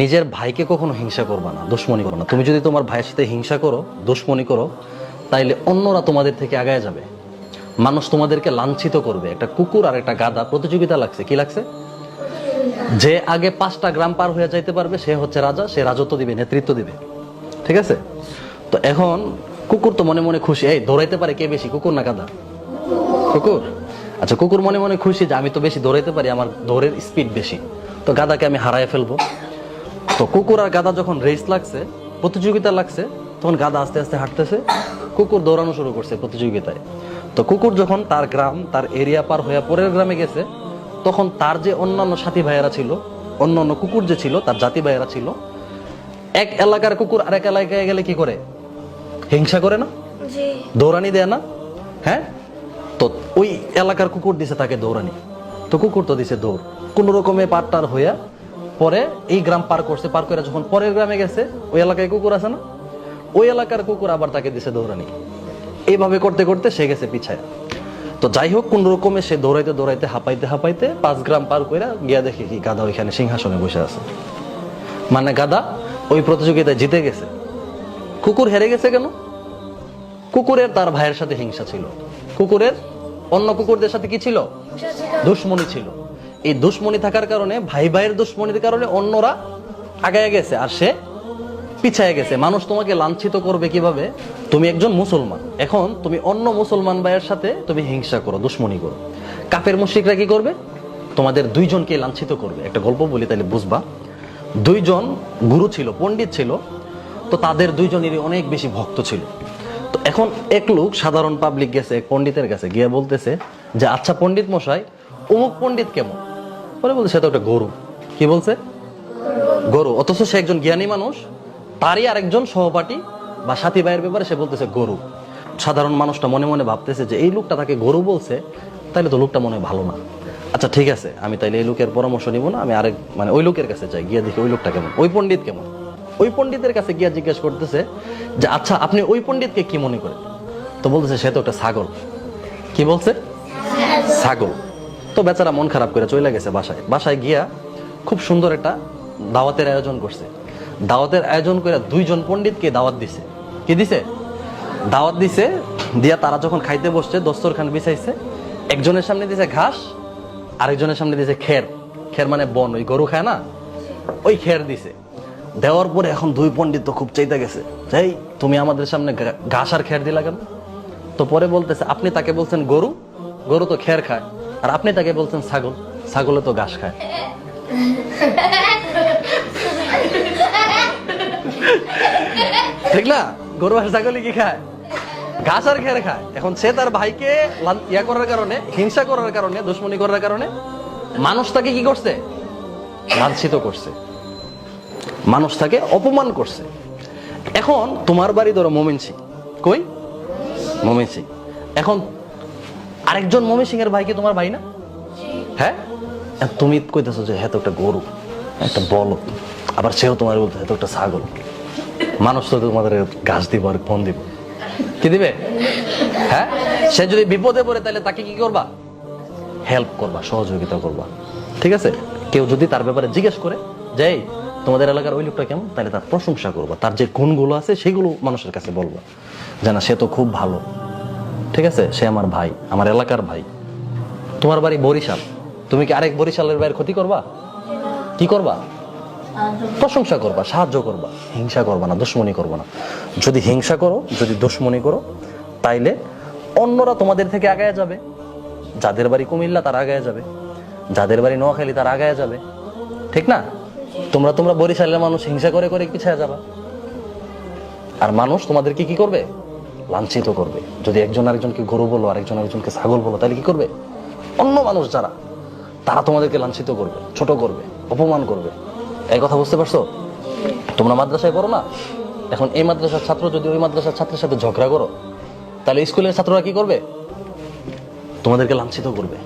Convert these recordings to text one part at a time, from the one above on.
নিজের ভাইকে কখনো হিংসা করবা না, দুশ্মনী করো না। তুমি যদি তোমার ভাইয়ের সাথে হিংসা করো, দুশ্মনী করো, তাইলে অন্যরা তোমাদের থেকে আগায় যাবে। মানুষ তোমাদেরকে লাঞ্ছিত করবে। একটা কুকুর আর একটা গাদা প্রতিযোগিতা লাগছে। কি লাগছে? যে আগে পাঁচটা গ্রাম পার হয়ে যাইতে পারবে, সে হচ্ছে রাজা, সে রাজত্ব দিবে, নেতৃত্ব দিবে। ঠিক আছে? তো এখন কুকুর তো মনে মনে খুশি। এই, দৌড়াইতে পারে কে বেশি, কুকুর না গাদা কুকুর? আচ্ছা কুকুর মনে মনে খুশি যে আমি তো বেশি দৌড়াইতে পারি, আমার দৌড়ের স্পিড বেশি। তো গাদাকে আমি হারায় ফেলব। তো কুকুর আর গাদা যখন রেস লাগছে প্রতিযোগিতা লাগছে তখন গাদা আস্তে আস্তে হাঁটতেছে। কুকুর দৌড়ানো শুরু করছে প্রতিযোগিতায়। তো কুকুর যখন তার গ্রাম তার এরিয়া পার হয়ে পরের গ্রামে গেছে তখন তার যে অন্যান্য সাথী ভাইয়েরা ছিল অন্য অন্য কুকুর যে ছিল তার জাতি ভাইয়েরা ছিল এক এলাকার কুকুর আরেক এলাকায় গেলে কি করে? হিংসা করে না? দৌড়ানি দেয় না? হ্যাঁ? তো ওই এলাকার কুকুর দিছে তাকে দৌড়ানি। তো কুকুর তো দিছে দৌড়। কোন রকমে পার হইয়া পরে এই গ্রাম পার করছে পার করে যখন পরের গ্রামে গেছে ওই এলাকায় কুকুর আছে না? ওই এলাকার কুকুর আবার তাকে দিছে দৌড়ানি। এইভাবে করতে করতে সে গেছে পিছায়। তো যাই হোক কোন রকমে সে দৌড়াইতে দৌড়াইতে হাঁপাইতে হাঁপাইতে পাঁচ গ্রাম পার করে গিয়া দেখে কি গাদা ওইখানে সিংহাসনে বসে আছে। মানে গাদা ওই প্রতিযোগিতায় জিতে গেছে। কুকুর হেরে গেছে কেন? কুকুরের তার ভাইয়ের সাথে হিংসা ছিল। কুকুরের অন্য কুকুরদের সাথে কি ছিল। দুশ্মনী ছিল। এই দুশ্মনী থাকার কারণে, ভাই ভাইয়ের দুশ্মনীর কারণে অন্যরা আগায় গেছে আর সে পিছায় গেছে। মানুষ তোমাকে লাঞ্ছিত করবে কীভাবে? তুমি একজন মুসলমান। এখন তুমি অন্য মুসলমান ভাইয়ের সাথে তুমি হিংসা করো, দুশ্মনী করো। কাফের মুশরিকরা কি করবে? তোমাদের দুইজনকে লাঞ্ছিত করবে। একটা গল্প বলি তাহলে বুঝবা। দুইজন গুরু ছিল, পণ্ডিত ছিল, তো তাদের দুইজনেরই অনেক বেশি ভক্ত ছিল। তো এখন এক লোক সাধারণ পাবলিক গেছে পণ্ডিতের কাছে, গিয়ে বলতেছে যে আচ্ছা পণ্ডিত মশাই, অমুক পণ্ডিত কেমন? পরে বলছে, সে তো একটা গরু। কি বলছে? গরু। অথচ সে একজন জ্ঞানী মানুষ, তারই আরেকজন সহপাঠী বা সাথী ভাইয়ের ব্যাপারে সে বলতেছে, গরু। সাধারণ মানুষটা মনে মনে ভাবতেছে যে, এই লোকটা তাকে গরু বলছে তাহলে তো লোকটা মনে ভালো না। আচ্ছা ঠিক আছে, আমি তাইলে এই লোকের পরামর্শ নিব না, আমি আরেক মানে ওই লোকের কাছে যাই, গিয়ে দেখি ওই লোকটা কেমন। ওই পণ্ডিত কেমন? ওই পণ্ডিতের কাছে গিয়া জিজ্ঞেস করতেছে যে আচ্ছা আপনি ওই পণ্ডিতকে কি মনে করেন? তো বলতেছে, সে তো একটা ছাগল। কি বলছে? ছাগল। তো বেচারা মন খারাপ করে চলে গেছে বাসায়। বাসায় গিয়া খুব সুন্দর একটা দাওয়াতের আয়োজন করছে। দাওয়াতের আয়োজন করে দুইজন পণ্ডিতকে দাওয়াত দিছে। কি দিছে? দাওয়াত দিছে, দিয়া তারা যখন খাইতে বসছে, দস্তরখান বিছাইছে, একজনের সামনে দিছে ঘাস, আরেকজনের সামনে দিছে খের। খের মানে বন, ওই গরু খায় না? ওই খের দিছে। দেওয়ার পরে এখন দুই পণ্ডিত তো খুব চাইতে গেছে। যাই তুমি আমাদের সামনে ঘাস আর খের দিলা কেন? তো পরে বলতেছে, আপনি তাকে বলছেন গরু গরু তো খের খায়। আর আপনি তাকে বলছেন ছাগল। ছাগলে তো ঘাস খায়। দেখলা গরু আর ছাগলে কি খায়? ঘাস আর খের খায়। এখন সে তার ভাইকে ইয়া করার কারণে, হিংসা করার কারণে, দুশ্মনী করার কারণে, মানুষ তাকে কি করছে? লাঞ্ছিত করছে। মানুষ তাকে অপমান করছে। এখন তোমার বাড়ি ধরো মোমেনসি কই? মমিন সিং। এখন আরেকজন মমিন সিং এর ভাই কি তোমার ভাই না? হ্যাঁ? তুমি কইতেছো যে হ্যাঁ তো একটা গরু, একটা বল। আবার সেও তোমার বলতে হ্যাঁ একটা ছাগল। মানুষ তো তোমাদের গাছ দিব আর ফোন দিব। কি দিবে? হ্যাঁ? সে যদি বিপদে পড়ে, তাহলে তাকে কি করবা? হেল্প করবা, সহযোগিতা করবা। ঠিক আছে? কেউ যদি তার ব্যাপারে জিজ্ঞেস করে, যে তোমাদের এলাকার ওই লোকটা কেমন? তাহলে তার প্রশংসা করবা। তার যে গুণগুলো আছে, সেগুলো মানুষের কাছে বলবা। যে না সে তো খুব ভালো। ঠিক আছে? সে আমার ভাই, আমার এলাকার ভাই। তোমার বাড়ি বরিশাল। তুমি কি আরেক বরিশালের ভাইয়ের ক্ষতি করবা? কি করবা? প্রশংসা করবা, সাহায্য করবা। হিংসা করবা না, দুশ্মনী করবা না। যদি হিংসা করো, যদি দুশ্মনী করো, তাইলে অন্যরা তোমাদের থেকে আগায় যাবে। যাদের বাড়ি কুমিল্লা, তার আগায় যাবে। যাদের বাড়ি নোয়াখালী, তার আগায় যাবে। ঠিক না? তোমরা তোমরা বরিশালের মানুষ, হিংসা করে করে পিছিয়ে যাবা। আর মানুষ তোমাদেরকে কি করবে? লাঞ্ছিত করবে। যদি একজন আরেকজনকে গরু বলো, আরেকজন আরেকজনকে ছাগল বলো, তাহলে কি করবে? অন্য মানুষ যারা, তারা তোমাদেরকে লাঞ্ছিত করবে, ছোট করবে, অপমান করবে। এই কথা বুঝতে পারছ? তোমরা মাদ্রাসায় পড়ো না? এখন এই মাদ্রাসার ছাত্র যদি ওই মাদ্রাসার ছাত্রের সাথে ঝগড়া করো, তাহলে স্কুলের ছাত্ররা কি করবে? তোমাদেরকে লাঞ্ছিত করবে।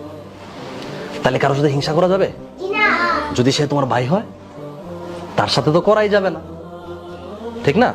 তাহলে কারোর সাথে হিংসা করা যাবে? যদি সে তোমার ভাই হয়, তার সাথে তো করাই যাবে না। ঠিক না?